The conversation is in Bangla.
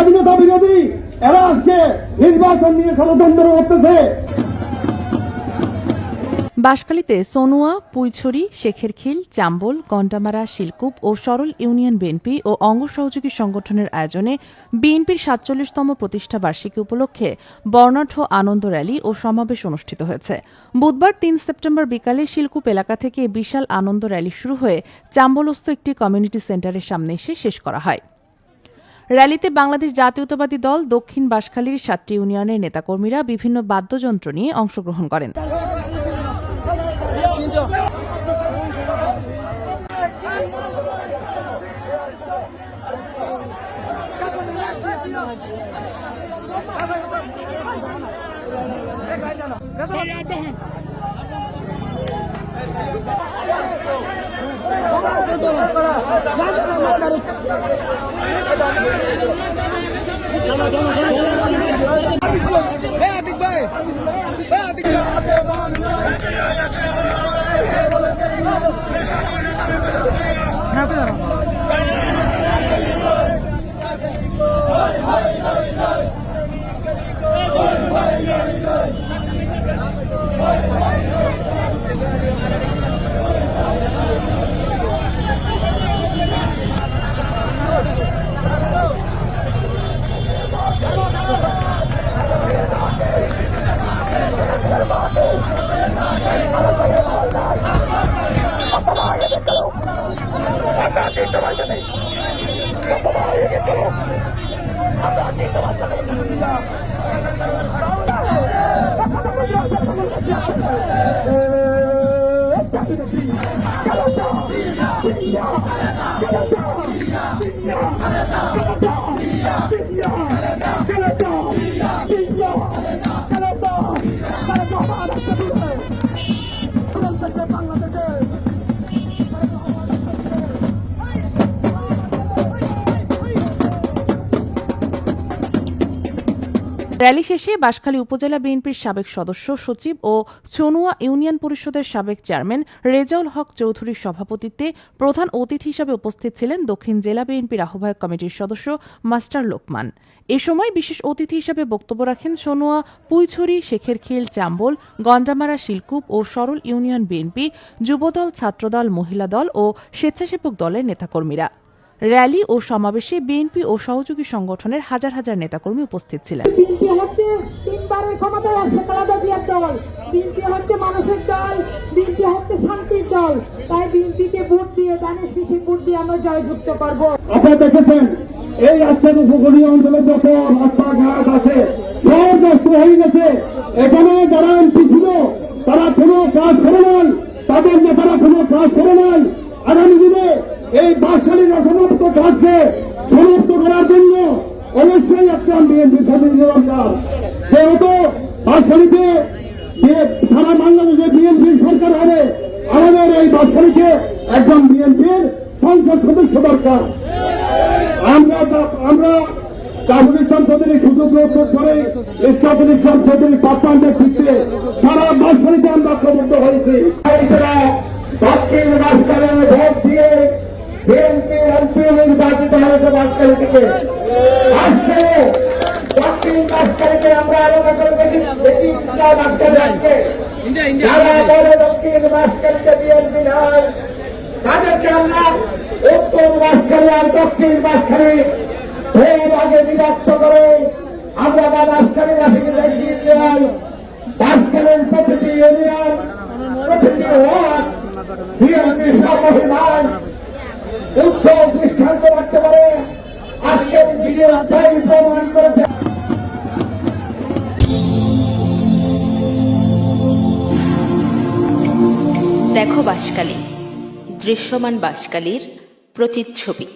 স্বাধীনতা বিরোধী এরা আজকে নির্বাচন নিয়ে ষড়যন্ত্র করতেছে। বাঁশখালীতে সোনুয়া, পুইছড়ি, শেখেরখিল, চাম্বল, গন্ডামারা, শিলকুপ ও সরল ইউনিয়ন বিএনপি ও অঙ্গ সহযোগী সংগঠনের আয়োজনে বিএনপির সাতচল্লিশতম প্রতিষ্ঠা বার্ষিকী উপলক্ষে বর্ণাঢ্য আনন্দ র্যালি ও সমাবেশ অনুষ্ঠিত হয়েছে। বুধবার তিন সেপ্টেম্বর বিকালে শিলকুপ এলাকা থেকে বিশাল আনন্দ র্যালি শুরু হয়ে চাম্বলস্থ একটি কমিউনিটি সেন্টারের সামনে এসে শেষ করা হয়। র্যালিতে বাংলাদেশ জাতীয়তাবাদী দল দক্ষিণ বাঁশখালীর সাতটি ইউনিয়নের নেতাকর্মীরা বিভিন্ন বাদ্যযন্ত্র নিয়ে অংশগ্রহণ করেন। না তো এই আতিক ভাই এই আতিক র্যালি শেষে বাঁশখালী উপজেলা বিএনপির সাবেক সদস্য, সচিব ও চনুয়া ইউনিয়ন পরিষদের সাবেক চেয়ারম্যান রেজাউল হক চৌধুরীর সভাপতিত্বে প্রধান অতিথি হিসাবে উপস্থিত ছিলেন দক্ষিণ জেলা বিএনপির আহ্বায়ক কমিটির সদস্য মাস্টার লোকমান। এ সময় বিশেষ অতিথি হিসাবে বক্তব্য রাখেন সোনোয়া পুইছড়ি, শেখেরখিল, চাম্বল, গন্ডামারা শিলকুপ ও সরল ইউনিয়ন বিএনপি, যুবদল, ছাত্রদল, মহিলা দল ও স্বেচ্ছাসেবক দলের নেতাকর্মীরা। র্যালি ও সমাবেশে বিএনপি ও সহযোগী সংগঠনের হাজার হাজার নেতাকর্মী উপস্থিত ছিলেন। মানুষের দল। বিএনপি হচ্ছে শান্তির দল। তাই বিএনপিকে ভোট দিয়ে দানের শীষে ভোট দিয়ে আমরা জয়যুক্ত করব। আপনারা দেখেছেন এই উপকূলীয় অঞ্চলে যত রাস্তাঘাট আছে। সব নষ্ট হয়ে গেছে। এখানে যারা এমপি ছিল তারা কোনো কাজ করে নাই। তাদের নেতারা কোনো কাজ করে নাই। আগামী দিনে এই বাসখালীর অসমাপ্ত কাজকে সমাপ্ত করার জন্য অবশ্যই একটা বিএনপি প্রতিনিধি যেহেতু বাসখালীতে সারা বাংলাদেশে বিএনপির সরকার হবে, আমাদের এই বাসখালীকে একজন বিএনপির সংসদ সদস্য দরকার। আমরা আমরা কাবুল ইসলাম চৌধুরী সুযোগ করে ইসলামুল ইসলাম চৌধুরী পাপান নেতৃত্বে সারা বাসখালীতে আমরা প্রবৃত্ত হয়েছি। ভোট দিয়ে বিএনপি এমপি নির্বাচিত হয়েছে বাসখালী থেকে আজকে দক্ষিণ বাসখালীতে আমরা আলাদা করে দেখি দেখি যারা বলে দক্ষিণ বাসখালীতে বিএনপি নয় তাদেরকে আমরা উত্তর বাসখালী আর দক্ষিণ দুই ভাগে বিভক্ত করে আমরা বা বাসখালী বাসীকে দেখিয়ে দেয় বাসখালীর প্রতিটি ইউনিয়ন প্রতিটি ওয়ার্ড বিএনপি সর্বহিমান উত্তর দৃষ্টান্ত রাখতে পারে। আজকের ভিডিও তাই প্রমাণ করেছে। দেখো বাসকালী দৃশ্যমান বাসকালীর প্রতিচ্ছবি।